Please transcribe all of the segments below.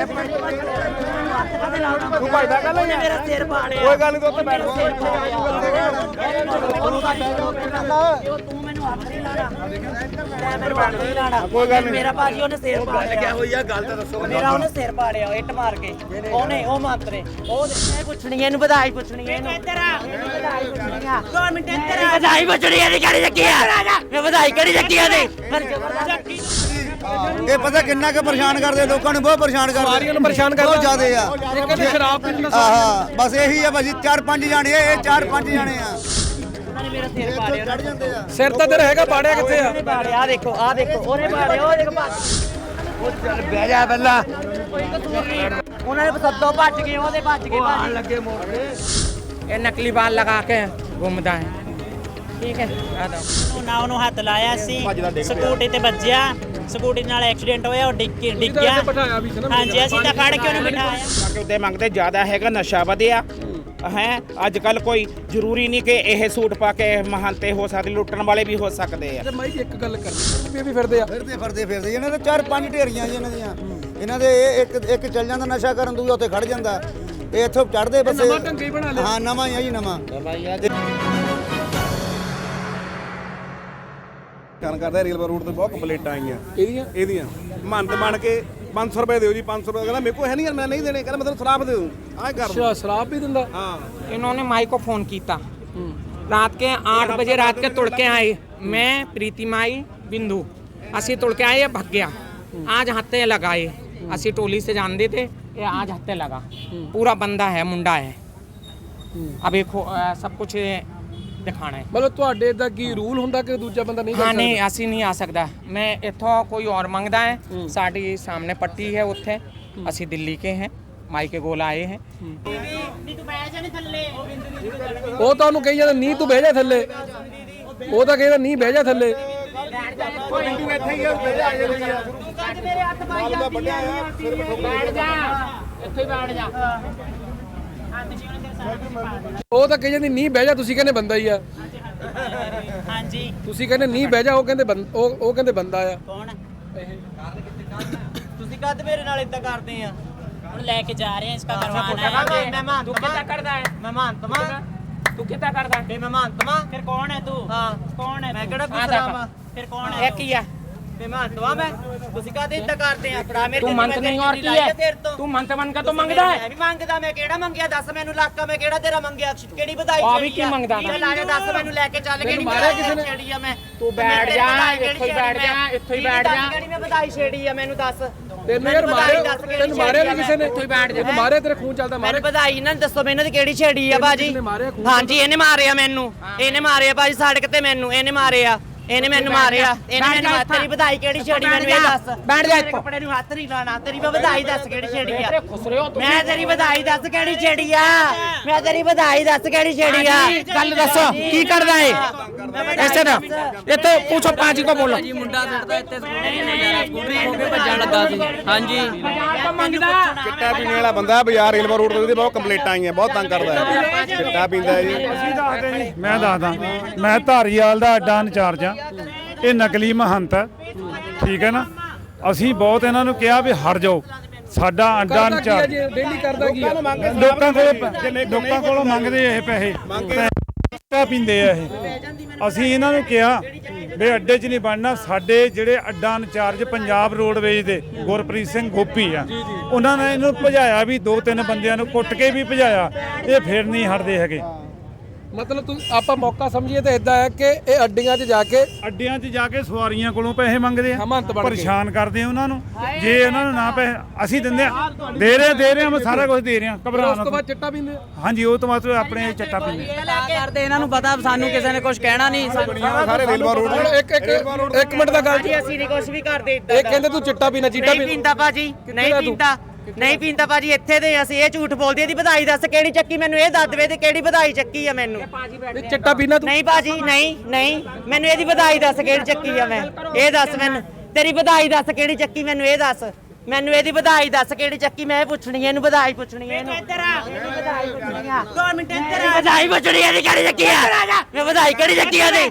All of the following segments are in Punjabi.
ਤੂੰ ਭਜਦਾ ਮੇਰਾ ਸਿਰ ਪਾੜਿਆ ਕੋਈ ਗੱਲ ਨਹੀਂ ਤੂੰ ਉੱਥੇ ਬੈਠ ਤੂੰ ਮੈਨੂੰ ਹੱਥ ਨਹੀਂ ਲਾਣਾ ਮੈਂ ਮੈਨੂੰ ਹੱਥ ਨਹੀਂ ਲਾਣਾ ਕੋਈ ਗੱਲ ਨਹੀਂ। ਮੇਰਾ ਭਾਜੀ ਉਹਨੇ ਸਿਰ ਪਾੜਿਆ। ਹੋਈ ਆ? ਗੱਲ ਤਾਂ ਦੱਸੋ ਮੇਰਾ ਉਹਨੇ ਸਿਰ ਪਾੜਿਆ ਇੱਟ ਮਾਰ ਕੇ। ਉਹਨੇ ਉਹ ਮੰਤਰੇ। ਉਹ ਪੁੱਛਣੀ ਹੈ, ਇਹਨੂੰ ਵਧਾਈ ਪੁੱਛਣੀ ਹੈ ਇਹਨੂੰ। ਇੱਧਰ ਆ। ਵਧਾਈ ਪੁੱਛਣੀ ਆ 2 ਮਿੰਟ ਇੱਧਰ ਆ। ਵਧਾਈ ਪੁੱਛਣੀ ਹੈ ਨਹੀਂ ਕਿਹੜੀ ਚੱਕੀ ਆ। ਮੈਂ ਵਧਾਈ ਕਿਹੜੀ ਚੱਕੀ ਆ ਨਹੀਂ ਪਰ ਜ਼ਬਰਦਸਤੀ ਇਹ ਪਤਾ ਕਿੰਨਾ ਕੁ ਪਰੇਸ਼ਾਨ ਕਰਦੇ ਲੋਕਾਂ ਨੂੰ ਬਹੁਤ ਪਰੇਸ਼ਾਨ ਕਰਦੇ ਸਵਾਰੀਆਂ ਨੂੰ ਪਰੇਸ਼ਾਨ ਕਰਦੇ ਬਹੁਤ ਜ਼ਿਆਦੇ ਆ। ਇਹ ਕਹਿੰਦੇ ਸ਼ਰਾਬ ਪੀਣ ਦਾ ਆਹਾ ਬਸ ਇਹੀ ਆ ਭਾਜੀ ਚਾਰ ਪੰਜ ਜਾਣੇ ਆ ਇਹ ਚਾਰ ਪੰਜ ਜਾਣੇ ਆ। ਸਿਰ ਤਾਂ ਤੇਰਾ ਹੈਗਾ ਪਾੜਿਆ ਕਿੱਥੇ ਆ? ਆ ਦੇਖੋ ਆ ਦੇਖੋ ਉਹਨੇ ਬਾੜੇ ਉਹ ਦੇਖ ਬਸ ਬਹਿ ਜਾ ਬੱਲਾ ਉਹਨਾਂ ਦੇ ਸੱਤੋਂ ਭੱਜ ਗਏ ਉਹਦੇ ਭੱਜ ਗਏ ਭਾਜੀ। ਲੱਗੇ ਮੋੜ ਇਹ ਨਕਲੀ ਬਾਲ ਲਗਾ ਕੇ ਘੁੰਮਦਾ ਹੈ। ਠੀਕ ਹੈ। ਉਹਨਾਂ ਨੂੰ ਹੱਥ ਲਾਇਆ ਸੀ ਸਕੂਟੀ ਤੇ ਵੱਜਿਆ ਸਕੂਟੀ ਨਾਲ ਐਕਸੀਡੈਂਟ ਹੋਇਆ ਉਹ ਡਿੱਗ ਡਿੱਗ ਗਿਆ ਹਾਂਜੀ ਅਸੀਂ ਤਾਂ ਫੜ ਕੇ ਉਹਨੂੰ ਬਿਠਾਇਆ। ਉਹਦੇ ਮੰਗਦੇ ਜ਼ਿਆਦਾ ਹੈਗਾ ਨਸ਼ਾ ਵਧਿਆ। ਹੈ ਅੱਜ ਕੱਲ ਕੋਈ ਜ਼ਰੂਰੀ ਨਹੀਂ ਕਿ ਇਹ ਸੂਟ ਪਾ ਕੇ ਮਹੰਤੇ ਹੋ ਸਕਦੇ ਲੁੱਟਣ ਵਾਲੇ ਵੀ ਹੋ ਸਕਦੇ ਆ। ਤੇ ਇੱਕ ਗੱਲ ਕਰਨੀ ਵੀ ਵੀ ਫਿਰਦੇ ਆ। ਫਿਰਦੇ ਫਿਰਦੇ ਫਿਰਦੇ। ਇਹਨਾਂ ਦੇ ਚਾਰ ਪੰਜ ਢੇਰੀਆਂ ਜੀ ਇਹਨਾਂ ਦੀਆਂ। ਇਹਨਾਂ ਦੇ ਇੱਕ ਇੱਕ ਚੱਲ ਜਾਂਦਾ ਨਸ਼ਾ ਕਰਨ ਦੂਜਾ ਉੱਥੇ ਖੜ ਜਾਂਦਾ। ਇਹ ਇੱਥੋਂ ਚੜਦੇ ਬਸੇ ਹਾਂ ਨਵਾਂ ਹੀ ਆ ਜੀ ਨਵਾਂ। ਨਵਾਂ ਹੀ ਆ। ਕੰਮ ਕਰਦਾ ਰੇਲਵੇ ਰੋਡ ਤੇ ਬਹੁਤ ਕੰਪਲੇਂਟਾਂ ਆਈਆਂ ਇਹਦੀਆਂ ਇਹਦੀਆਂ ਮੰਨਤ ਬਣ ਕੇ 500 ਰੁਪਏ ਦਿਓ ਜੀ 500 ਰੁਪਏ ਕਹਿੰਦਾ ਮੇਰੇ ਕੋਲ ਹੈ ਨਹੀਂ ਯਾਰ ਮੈਂ ਨਹੀਂ ਦੇਣੇ ਕਹਿੰਦਾ ਮੈਂ ਤੈਨੂੰ ਸ਼ਰਾਬ ਦੇ ਦੂੰ ਆਹ ਕਰ ਦੂੰ ਅੱਛਾ ਸ਼ਰਾਬ ਵੀ ਦਿੰਦਾ ਹਾਂ इन्होंने माई को फोन किया रात के आठ बजे रात के तुड़ के आए मैं प्रीति माई बिंदु असी तुड़ के आए ये भग गया आज हत्ते लगाए असी टोली से जानते थे ये आज हत्ते लगा पूरा बंदा है मुंडा है अभी खो- अ, सब कुछ ਦਿਖਾਣਾ ਹੈ। ਮਤਲਬ ਤੁਹਾਡੇ ਦਾ ਕੀ ਰੂਲ ਹੁੰਦਾ ਕਿ ਦੂਜਾ ਬੰਦਾ ਨਹੀਂ ਹਾਂ ਨਹੀਂ ਅਸੀਂ ਨਹੀਂ ਆ ਸਕਦਾ। ਮੈਂ ਇੱਥੋਂ ਕੋਈ ਹੋਰ ਮੰਗਦਾ ਹੈ। ਸਾਡੀ ਸਾਹਮਣੇ ਪੱਟੀ ਹੈ ਉੱਥੇ। ਅਸੀਂ ਦਿੱਲੀ ਕੇ ਹੈ। ਮਾਈਕੇ ਕੋਲ ਆਏ ਹੈ। ਸਕਦਾ ਉਹ ਤੁਹਾਨੂੰ ਕਹੀ ਜਾਂਦਾ ਨਹੀਂ ਤੂੰ ਬਹਿ ਜਾ ਥੱਲੇ। ਉਹ ਤਾਂ ਕਹਿੰਦਾ ਨਹੀਂ ਬਹਿ ਜਾ ਥੱਲੇ। ਬੈਠ ਜਾ। ਇੱਥੇ ਬੈਠ ਜਾ। ਉਹ ਤਾਂ ਕਹੀ ਨਹੀਂ ਬਹਿ ਜਾ ਤੁਸੀਂ ਕਹਿੰਦੇ ਬੰਦਾ ਹੀ ਆ। ਤੁਸੀਂ ਕਹਿੰਦੇ ਨਹੀਂ ਬਹਿ ਜਾ ਉਹ ਕਹਿੰਦੇ ਉਹ ਕਹਿੰਦੇ ਬੰਦਾ ਆ। ਤੁਸੀਂ ਕਦ ਮੇਰੇ ਨਾਲ ਇਦਾਂ ਕਰਦੇ ਆ? ਹੁਣ ਲੈ ਕੇ ਜਾ ਰਹੇ ਹਾਂ ਇਸ ਕਰਵਾਣਾ ਹੈ। ਮਹਿਮਾਨ ਤੂੰ ਕਿੱਦਾਂ ਕਰਦਾ ਹੈ? ਮਹਿਮਾਨ ਤਮਾ ਤੂੰ ਕਿੱਦਾਂ ਕਰਦਾ ਤੇ ਮਹਿਮਾਨ ਤਮਾ ਫਿਰ ਕੌਣ ਹੈ ਤੂੰ? ਹਾਂ। ਕੌਣ ਹੈ ਮੈਂ ਕਿਹੜਾ ਦੂਸਰਾ ਫਿਰ ਕੌਣ ਹੈ। ਇੱਕ ਹੀ ਆ। ਮਹੰਤ ਵਾਂ ਮੈਂ। ਤੁਸੀਂ ਕਦ ਇਦਾਂ ਕਰਦੇ ਆ? ਫੜਾ ਮੇਰੇ ਤੂੰ ਤੇ ਮੰਤ ਮੈਂ ਨਹੀਂ ਤੇਰੀ ਔਰ ਕੀ ਲਾਈ ਆ ਹੈ? ਤੇਰੇ ਤੋਂ। ਤੂੰ ਮੰਤ ਮੰਨ ਕੇ ਤੋਂ ਤੁਸੀਂ ਮੰਗਦਾ ਮੈਂ ਹੈ ਵੀ ਮੰਗਦਾ ਮੈਂ ਕਿਹੜਾ ਮੰਗਿਆ? ਦੱਸ ਮੈਨੂੰ ਮੈਂ ਕਿਹੜਾ ਤੇਰਾ ਮੰਗਿਆ? ਕਿਹੜੀ ਵਧਾਈ ਆ ਵੀ ਛੇੜੀ ਕੀ ਮੰਗਦਾ? ਚੱਲ ਆ ਜਾ ਦੱਸ ਮੈਨੂੰ ਲੈ ਕੇ ਚੱਲ ਕਿਹੜੀ ਮਾਰਿਆ ਕਿਸੇ ਨੇ? ਛੇੜੀ ਆ ਮੈਂ? ਤੂੰ ਮੈਂ ਬੈਠ ਤੇਰੀ ਜਾ, ਵਧਾਈ ਕਿਹੜੀ ਇੱਥੋਂ ਹੀ ਬੈਠ ਛੇੜੀ ਜਾ, ਮੈਂ? ਇੱਥੋਂ ਹੀ ਕੀ ਬੈਠ ਦੱਸ ਜਾ। ਕਿਹੜੀ ਮੈਂ ਵਧਾਈ ਛੇੜੀ ਆ ਮੈਨੂੰ ਦੱਸ। ਤੈਨੂੰ ਯਾਰ ਵਧਾਈ ਮਾਰਿਆ ਦੱਸ ਕਿਹੜੀ ਤੈਨੂੰ ਮਾਰਿਆ ਛੇੜੀ ਵੀ ਆ ਕਿਸੇ ਨੇ? ਮੈਂ? ਇੱਥੋਂ ਹੀ ਬੈਠ ਜਾ। ਤੈਨੂੰ ਮਾਰਿਆ ਤੇਰੇ ਖੂਨ ਚੱਲਦਾ ਮਾਰਿਆ ਮੈਨੂੰ ਵਧਾਈ ਇਹਨਾਂ ਨੇ ਦੱਸੋ ਮੈਨੂੰ ਇਹਦੀ ਕਿਹੜੀ ਛੇੜੀ ਆ ਬਾਜੀ ਮਾਰਿਆ ਹਾਂਜੀ ਇਹਨੇ ਮਾਰਿਆ ਮੈਨੂੰ। ਇਹਨੇ ਮਾਰਿਆ ਬਾਜੀ ਸੜਕ ਤੇ ਮੈਨੂੰ ਇਹਨੇ ਮਾਰਿਆ। ਇਹਨੇ ਮੈਨੂੰ ਮਾਰਿਆ ਇਹਨੇ ਮੈਨੂੰ ਜਾ ਤੇਰੀ ਵਧਾਈ ਕਿਹੜੀ ਛੇੜੀ ਮੈਨੂੰ ਇਹ ਦੱਸ ਬੈਠ ਜਾ ਇੱਥੋਂ। ਕੱਪੜੇ ਨੂੰ ਹੱਥ ਨਹੀਂ ਲਾਣਾ ਤੇਰੀ ਮੈਂ ਵਧਾਈ ਦੱਸ ਕਿਹੜੀ ਛੇੜੀ ਆ ਮੈਂ ਤੇਰੀ ਵਧਾਈ ਦੱਸ ਕਿਹੜੀ ਛੇੜੀ ਆ ਮੈਂ ਤੇਰੀ ਵਧਾਈ ਦੱਸ ਕਿਹੜੀ ਛੇੜੀ ਆ ਗੱਲ ਦੱਸੋ ਕੀ ਕਰਦਾ ਏ ਐਸੇ ਨਾ ਇੱਥੇ ਪੁੱਛੋ ਪਾਜੀ ਕੋ ਬੋਲੋ ਮੁੰਡਾ ਫਿਰਦਾ ਇੱਥੇ ਸਕੂਟਰੀ ਹੋ ਕੇ ਭੱਜਣ ਲੱਗਾ ਸੀ ਹਾਂਜੀ ਮੰਗਦਾ ਚਿੱਟਾ ਪੀਣੇ ਵਾਲਾ ਬੰਦਾ ਹੈ, ਬਾਜ਼ਾਰ ਰੇਲਵੇ ਰੋਡ ਤੇ ਉਹਦੀ ਬਹੁਤ ਕੰਪਲੇਂਟਾਂ ਆਈਆਂ ਬਹੁਤ ਤੰਗ ਕਰਦਾ ਹੈ ਚਿੱਟਾ ਪੀਂਦਾ ਜੀ ਮੈਂ ਦੱਸਦਾ ਮੈਂ ਧਾਰੀਵਾਲ ਦਾ ਅੱਡਾ ਇੰਚਾਰਜ ਆ ਇਹ ਨਕਲੀ ਮਹੰਤ ਹੈ। ਠੀਕ ਹੈ ਨਾ? ਅਸੀਂ ਬਹੁਤ ਇਹਨਾਂ ਨੂੰ ਕਿਹਾ ਵੀ ਹਟ ਜਾਓ। ਸਾਡਾ ਅੱਡਾ ਜੀ? ਡੇਲੀ ਕਰਦਾ ਕੀ ਲੋਕਾਂ ਕੋਲ ਲੋਕਾਂ ਕੋਲੋਂ ਮੰਗਦੇ ਇਹ ਪੈਸੇ। ਪੈਸੇ ਪੀਂਦੇ ਆ ਇਹ। ਅਸੀਂ ਇਹਨਾਂ ਨੂੰ ਕਿਹਾ ਵੀ ਅੱਡੇ 'ਚ ਨਹੀਂ ਬਣਨਾ। ਸਾਡੇ ਜਿਹੜੇ ਅੱਡਾ ਇੰਚਾਰਜ ਪੰਜਾਬ ਰੋਡਵੇਜ ਦੇ ਗੁਰਪ੍ਰੀਤ ਸਿੰਘ ਗੋਪੀ ਆ। ਉਹਨਾਂ ਨੇ ਇਹਨੂੰ ਭਜਾਇਆ ਵੀ ਦੋ ਤਿੰਨ ਬੰਦਿਆਂ ਨੂੰ ਕੁੱਟ ਕੇ ਵੀ ਭਜਾਇਆ। ਇਹ ਫਿਰ ਨਹੀਂ ਹਟਦੇ ਹੈਗੇ। ਮਤਲਬ ਤੂੰ ਆਪਾਂ ਮੌਕਾ ਸਮਝੀਏ ਤਾਂ ਇਦਾਂ ਹੈ ਕਿ ਇਹ ਅੱਡੀਆਂ 'ਚ ਜਾ ਕੇ ਅੱਡਿਆਂ 'ਚ ਜਾ ਕੇ ਸਵਾਰੀਆਂ ਕੋਲੋਂ ਪੈਸੇ ਮੰਗਦੇ ਆ ਹਮੰਤ ਬਣ ਕੇ। ਪਰੇਸ਼ਾਨ ਕਰਦੇ ਆ ਉਹਨਾਂ ਨੂੰ ਜੇ ਉਹਨਾਂ ਨੂੰ ਨਾ ਪੈਸੇ ਅਸੀਂ ਦਿੰਦੇ ਆ ਦੇ ਰਹੇ ਦੇ ਰਹੇ ਆ ਮੈਂ ਸਾਰਾ ਕੁਝ ਦੇ ਰਿਹਾ ਘਬਰਾ ਉਸ ਨਾ ਤੋਂ ਬਾਅਦ ਚਿੱਟਾ ਪੀਂਦੇ ਆ। ਹਾਂਜੀ ਉਹ ਤੋਂ ਬਾਅਦ ਆਪਣੇ ਚੱਟਾ ਪੀਂਦੇ ਕਰਦੇ ਇਹਨਾਂ ਨੂੰ ਪਤਾ ਸਾਨੂੰ ਕਿਸੇ ਨੇ ਕੁਝ ਕਹਿਣਾ ਨਹੀਂ ਸਾਰੇ ਰੇਲਵੇ ਰੋਡ ਹੁਣ ਇੱਕ ਇੱਕ ਇੱਕ ਮਿੰਟ ਦਾ ਗੱਲ ਜੀ ਅਸੀਂ ਨਹੀਂ ਕੁਝ ਵੀ ਕਰਦੇ ਇਦਾਂ ਇਹ ਕਹਿੰਦੇ ਤੂੰ ਚਿੱਟਾ ਪੀਣਾ ਚਿੱਟਾ ਨਹੀਂ ਪੀਣਾ ਪੀਂਦਾ ਭਾਜੀ ਨਹੀਂ? ਪੀਂਦਾ ਨਹੀਂ ਪੀਂਦਾ ਭਾਜੀ ਇੱਥੇ ਦੇ ਅਸੀਂ ਇਹ ਝੂਠ ਬੋਲਦੀ ਇਹਦੀ ਵਧਾਈ ਦੱਸ ਕਿਹੜੀ ਚੱਕੀ? ਮੈਨੂੰ ਇਹ ਦੱਸ ਦੇਵੇ ਤੇ ਕਿਹੜੀ ਵਧਾਈ ਚੱਕੀ ਆ ਮੈਨੂੰ। ਇਹ ਚਿੱਟਾ ਪੀਣਾ ਤੂੰ। ਨਹੀਂ ਭਾਜੀ ਨਹੀਂ ਨਹੀਂ ਮੈਨੂੰ ਇਹਦੀ ਵਧਾਈ ਦੱਸ ਕਿਹੜੀ ਚੱਕੀ ਆ ਮੈਂ। ਇਹ ਦੱਸ ਮੈਨੂੰ। ਤੇਰੀ ਵਧਾਈ ਦੱਸ ਕਿਹੜੀ ਚੱਕੀ ਮੈਨੂੰ ਇਹ ਦੱਸ। ਮੈਨੂੰ ਇਹਦੀ ਵਧਾਈ ਦੱਸ ਕਿਹੜੀ ਚੱਕੀ ਮੈਂ ਇਹ ਪੁੱਛਣੀ ਹੈ ਇਹਨੂੰ ਵਧਾਈ ਪੁੱਛਣੀ ਹੈ ਇਹਨੂੰ। ਇੱਧਰ ਆ। ਇਹਨੂੰ ਵਧਾਈ ਪੁੱਛਣੀ ਆ। 2 ਮਿੰਟ ਇੱਧਰ ਆ। ਵਧਾਈ ਪੁੱਛਣੀ ਹੈ ਇਹਦੀ ਕਿਹੜੀ ਚੱਕੀ ਆ? ਮੈਂ ਵਧਾਈ ਕਿਹੜੀ ਚੱਕੀ ਆ ਦੀ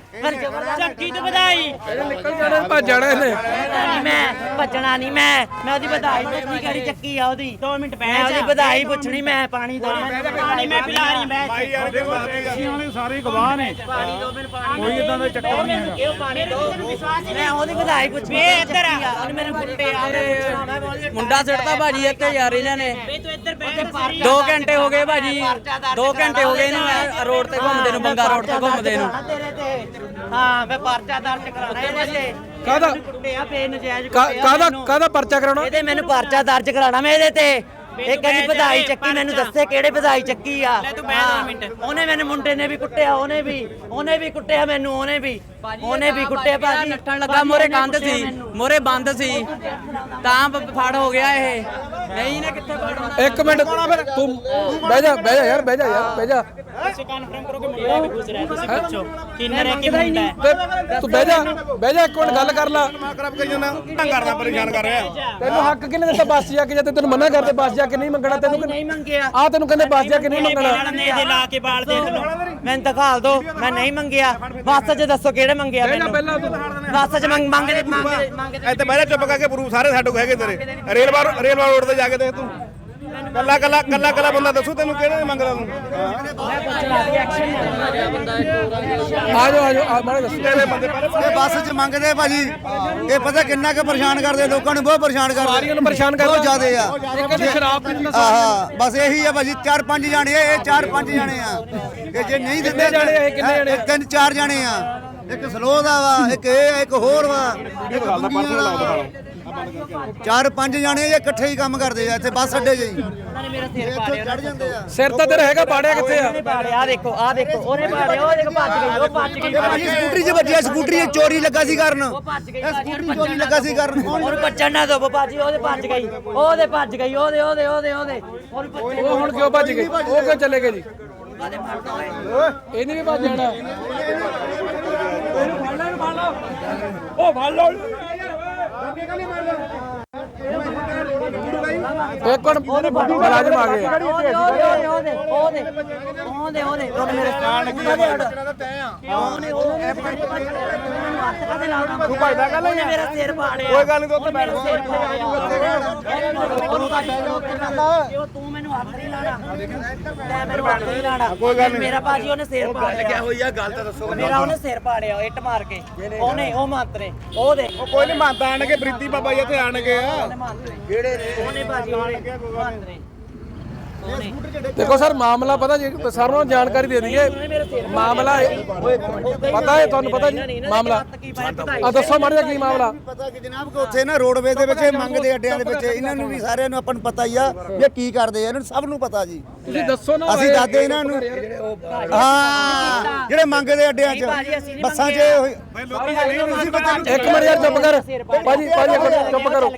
ਚੱਕੀ ਤੇ ਵਧਾਈ। ਨਿਕਲ ਜਾਣਾ ਭੱਜ ਜਾਣਾ ਇਹਨੇ ਨਹੀਂ ਮੈਂ ਭੱਜਣਾ ਨਹੀਂ ਮੈਂ। ਮੈਂ ਉਹਦੀ ਵਧਾਈ ਪੁੱਛਣੀ ਕਿਹੜੀ ਚੱਕੀ ਆ ਉਹਦੀ। 2 ਮਿੰਟ ਮੈਂ ਉਹਦੀ ਵਧਾਈ ਪੁੱਛਣੀ ਮੈਂ ਪਾਣੀ ਦੋ ਪਾਣੀ ਮੈਂ ਪਿਲਾ ਰਹੀ ਮੈਂ ਵਾਲੇ ਸਾਰੇ ਗਵਾਹ ਨੇ। ਕੋਈ ਇਦਾਂ ਦਾ ਚੱਕਰ ਨਹੀਂ ਹੈਗਾ। ਮੈਂ ਉਹਦੀ ਵਧਾਈ ਪੁੱਛਣੀ ਇੱਧਰ ਆ। ਉਹਨੇ ਮੇਰੇ ਫੁੱਟੇ ਆ ਮੈਂ ਬੋਲੀ ਮੁੰਡਾ ਸਿੱਟਦਾ ਭਾਜੀ ਇੱਥੇ ਯਾਰ ਇਹਨਾਂ ਨੇ। ਤੂੰ ਇੱਧਰ ਬੈਠ 2 ਘੰਟੇ ਹੋ ਗਏ ਭਾਜੀ 2 ਘੰਟੇ ਹੋ ਗਏ ਇਹਨੂੰ ਰੋਡ ਤੇ ਘੁੰਮਦੇ ਨੂੰ ਬੰਗਾ ਰੋਡ ਤੇ ਘੁੰਮਦੇ ਨੂੰ। ਹਾਂ ਮੈਂ ਪਰਚਾ ਦਰਜ ਕਰਾਣਾ ਇਹਦੇ ਤੇ ਕਾਹਦਾ? ਕਾਹਦਾ ਮੈਨੂੰ। ਕਾਹਦਾ ਪਰਚਾ ਕਰਾਉਣਾ? ਇਹਦੇ ਮੈਨੂੰ ਪਰਚਾ ਦਰਜ ਕਰਾਣਾ ਮੈਂ ਇਹਦੇ ਤੇ। ਇਹ ਕਹਿੰਦੀ ਵਧਾਈ ਚੱਕੀ ਮੈਨੂੰ ਦੱਸੇ ਕਿਹੜੇ ਵਧਾਈ ਚੱਕੀ ਆ। ਲੈ ਤੂੰ ਬਹਿ ਦੋ ਮਿੰਟ। ਉਹਨੇ ਮੈਨੂੰ ਮੁੰਡੇ ਨੇ ਵੀ ਕੁੱਟਿਆ ਉਹਨੇ ਵੀ ਉਹਨੇ ਵੀ ਕੁੱਟਿਆ ਮੈਨੂੰ ਉਹਨੇ ਵੀ। ਉਹਨੇ ਵੀ ਕੁੱਟਿਆ ਭਾਜੀ ਨੱਠਣ ਲੱਗਾ ਮੋਰੇ ਕੰਧ ਸੀ ਮੋਰੇ ਬੰਦ ਸੀ। ਤਾਂ ਫੜ ਹੋ ਗਿਆ ਇਹ। ਨਹੀਂ ਨਾ ਕਿੱਥੇ ਫੜਨਾ ਇੱਕ ਮਿੰਟ ਤੂੰ ਬਹਿ ਜਾ ਬਹਿ ਜਾ ਯਾਰ ਬਹਿ ਜਾ ਯਾਰ ਬਹਿ ਜਾ। ਤੁਸੀਂ ਕਨਫਰਮ ਕਰੋ ਕਿ ਮੁੰਡਾ ਵੀ ਗੁਜ਼ਰਿਆ ਤੁਸੀਂ ਪੁੱਛੋ ਕਿੰਨਾ ਰਹਿ ਕੇ ਮੁੰਡਾ ਹੈ? ਤੇ ਬਹਿ ਜਾ ਬਹਿ ਜਾ ਇੱਕ ਮਿੰਟ ਗੱਲ ਕਰ ਲਾ। ਖਰਾਬ ਕਰੀ ਜਾਂਦਾ ਤੰਗ ਕਰਦਾ ਪਰੇਸ਼ਾਨ ਕਰ ਰਿਹਾ। ਤੈਨੂੰ ਹੱਕ ਕਿਹਨੇ ਦਿੱਤਾ ਬੱਸ ਜਾ ਕੇ ਜੇ ਤੈਨੂੰ ਮਨਾ ਕਰਦੇ ਬੱਸ ਜਾ ਕੇ ਨਹੀਂ ਮੰਗਣਾ ਤੈਨੂੰ ਨਹੀਂ ਮੰਗਿਆ। ਆ ਤੈਨੂੰ ਕਹਿੰਦੇ ਬੱਸ ਜਾ ਕੇ ਨਹੀਂ ਮੰਗਣਾ। ਨੇ ਇਹਦੇ ਲਾ ਕੇ ਬਾਲ ਦੇਖ ਲਓ। ਮੈਨੂੰ ਦਿਖਾਲ ਦੋ ਮੈਂ ਨਹੀਂ ਮੰਗਿਆ। ਬੱਸ 'ਚ ਦੱਸੋ ਕਿਹੜੇ ਮੰਗਿਆ ਬਹਿ ਜਾ ਮੈਨੂੰ? ਪਹਿਲਾਂ ਤੂੰ ਬੱਸ 'ਚ ਮੰਗ ਮੰਗਦੇ ਮੰਗਦੇ ਮੰਗਦੇ ਇੱਥੇ ਬਹਿ ਜਾ ਚੁੱਪ ਕਰਕੇ ਪ੍ਰੂਫ ਸਾਰੇ ਸਾਡੇ ਕੋਲ ਹੈਗੇ ਤੇਰੇ। ਰੇਲ ਬਾਰ ਰੇਲ ਬਾਰ ਰੋਡ ਤੇ ਜਾ ਕੇ ਦੇਖ ਤੂੰ। ਕੱਲਾ ਕੱਲਾ ਕੱਲਾ ਕੱਲਾ ਬੰਦਾ ਦੱਸੂ ਤੈਨੂੰ ਕਿਹੜੇ ਮੰਗਦਾ ਤੂੰ? ਆ ਜਾਓ ਆ ਜਾਓ ਆ ਮਾੜੇ ਦੱਸੋ। ਤੇਰੇ ਬੰਦੇ ਇਹ ਬੱਸ 'ਚ ਮੰਗਦੇ ਭਾਜੀ। ਇਹ ਪਤਾ ਕਿੰਨਾ ਕੁ ਪਰੇਸ਼ਾਨ ਕਰਦੇ ਲੋਕਾਂ ਨੂੰ ਬਹੁਤ ਪਰੇਸ਼ਾਨ ਕਰਦੇ ਸਾਰੀਆਂ ਨੂੰ ਪਰੇਸ਼ਾਨ ਕਰਦਾ। ਬਹੁਤ ਜ਼ਿਆਦੇ ਆ। ਕਹਿੰਦੇ ਸ਼ਰਾਬ ਪੀਣ ਦਾ ਆਹਾ ਬਸ ਇਹੀ ਆ ਭਾਜੀ ਚਾਰ ਪੰਜ ਜਾਣੇ ਆ, ਇਹ ਚਾਰ ਪੰਜ ਜਾਣੇ ਆ। ਇਹ ਜੇ ਨਹੀਂ ਦਿੰਦੇ ਜਾਣੇ ਇਹ, ਕਿੰਨੇ ਜਾਣੇ ਤਿੰਨ ਚਾਰ ਜਾਣੇ ਆ। ਇੱਕ ਸਲੋ ਦਾ ਵਾ ਇੱਕ ਇਹ ਆ, ਇੱਕ ਹੋਰ ਵਾ। ਇੱਕ ਗੁੰਗੀਆਂ ਦਾ ਵਾ। ਚਾਰ ਪੰਜ ਜਾਣੇ ਇਹ ਇਕੱਠੇ ਹੀ ਕੰਮ ਕਰਦੇ ਆ ਇੱਥੇ ਬੱਸ ਅੱਡੇ 'ਚ ਹੀ। ਉਹਨਾਂ ਨੇ ਮੇਰਾ ਸਿਰ ਇੱਥੋਂ ਪਾੜਿਆ ਚੜ ਜਾਂਦੇ ਆ। ਸਿਰ ਤਾਂ ਤੇਰਾ ਹੈਗਾ ਪਾੜਿਆ ਕਿੱਥੇ ਆ? ਉਹਨੇ ਪਾੜਿਆ ਆ ਦੇਖੋ ਆ ਦੇਖੋ ਉਹਨੇ ਪਾੜਿਆ ਉਹ ਦੇਖੋ ਭੱਜ ਗਈ ਉਹ ਭੱਜ ਗਈ। ਇਹ ਭਾਜੀ ਸਕੂਟਰੀ 'ਚ ਵੱਜਿਆ ਸਕੂਟਰੀ 'ਚ ਚੋਰੀ ਲੱਗਾ ਸੀ ਕਰਨ। ਉਹ ਭੱਜ ਗਈ ਇਹ ਸਕੂਟਰੀ ਚੋਰੀ ਲੱਗਾ ਸੀ ਕਰਨ। ਉਹਨੂੰ ਭੱਜਣ ਨਾ ਦਿਓ ਭਾਜੀ ਉਹਦੇ ਭੱਜ ਗਈ ਉਹਦੇ ਭੱਜ ਗਈ ਉਹਦੇ ਉਹਦੇ ਉਹਦੇ ਉਹਦੇ। ਉਹਨੂੰ ਭੱਜਣ ਉਹ ਹੁਣ ਕਿਉਂ ਭੱਜ ਗਏ? ਉਹ ਕਿਉਂ ਚਲੇ ਗਏ ਜੀ? ਇਹਨੇ ਵੀ ਭੱਜ ਜਾਣਾ। ਉਹ ਫੜ ਲਓ। ਇੱਕ ਮਿੰਟ ਮੁਲਾਜ਼ਮ ਆ ਗਏ। ਆ। ਉਹਦੇ ਉਹਦੇ ਉਹਦੇ ਉਹਦੇ ਉਹਦੇ ਉਹਦੇ ਮੇਰੇ ਸਾਨ ਕੀ ਉਹਨੇ ਉਹਨੇ ਤੂੰ ਭੱਜਦਾ ਗੱਲ ਉਹਨੇ ਮੇਰਾ ਸਿਰ ਪਾੜਿਆ। ਕੋਈ ਗੱਲ ਨਹੀਂ ਤੂੰ ਉੱਥੇ ਬੈਠ। ਸਿਰ ਪਾੜਿਆ। ਉਹ ਤੂੰ ਮੈਨੂੰ ਹੱਥ ਨਹੀਂ ਲਾਣਾ ਮੈਂ ਮੈਨੂੰ ਹੱਥ ਨਹੀਂ ਲਾਣਾ ਕੋਈ ਗੱਲ ਨਹੀਂ। ਮੇਰਾ ਬਾਜੀ ਉਹਨੇ ਸਿਰ ਪਾੜਿਆ। ਲੱਗਿਆ ਹੋਈ ਆ? ਗੱਲ ਤਾਂ ਦੱਸੋ ਮੇਰਾ ਉਹਨੇ ਸਿਰ ਪਾੜਿਆ ਇੱਟ ਮਾਰ ਕੇ। ਉਹਨੇ ਉਹ ਮੰਤਰੇ ਉਹ ਦੇ। ਕੋਈ ਨਹੀਂ ਮੰਨਦਾ ਆਣਗੇ ਪ੍ਰੀਤੀ ਬਾਬਾ ਜੀ ਇੱਥੇ ਆਣਗੇ ਆ। ਜਿਹੜੇ ਉਹਨੇ ਬਾਜੀ ਉਹਨੇ ਮੰਤਰੇ ਦੇਖੋ ਸਰ ਮਾਮਲਾ ਪਤਾ ਜੀ ਸਾਰਿਆਂ ਨੂੰ ਜਾਣਕਾਰੀ ਦੇ ਦਈਏ। ਮਾਮਲਾ ਪਤਾ ਹੈ ਤੁਹਾਨੂੰ ਪਤਾ ਜੀ ਮਾਮਲਾ। ਆ ਦੱਸੋ ਮਾੜਾ ਕੀ ਮਾਮਲਾ। ਪਤਾ ਕਿ ਜਨਾਬ ਕਿ ਉੱਥੇ ਨਾ ਰੋਡਵੇ ਦੇ ਵਿੱਚ ਮੰਗਦੇ ਅੱਡਿਆਂ ਦੇ ਵਿੱਚ ਇਹਨਾਂ ਨੂੰ ਵੀ ਸਾਰਿਆਂ ਨੂੰ ਆਪਾਂ ਨੂੰ ਪਤਾ ਹੀ ਆ ਵੀ ਇਹ ਕੀ ਕਰਦੇ ਆ ਇਹਨਾਂ ਨੂੰ ਸਭ ਨੂੰ ਪਤਾ ਜੀ। ਤੁਸੀਂ ਦੱਸੋ ਨਾ ਅਸੀਂ ਦੱਸਦੇ ਇਹਨਾਂ ਨੂੰ ਹਾਂ। ਜਿਹੜੇ ਮੰਗਦੇ ਅੱਡਿਆਂ 'ਚ? ਬੱਸਾਂ 'ਚ ਇੱਕ ਮਿੰਟ ਯਾਰ ਚੁੱਪ ਕਰ। ਭਾਜੀ ਭਾਜੀ ਇੱਕ ਮਿੰਟ ਚੁੱਪ ਕਰੋ।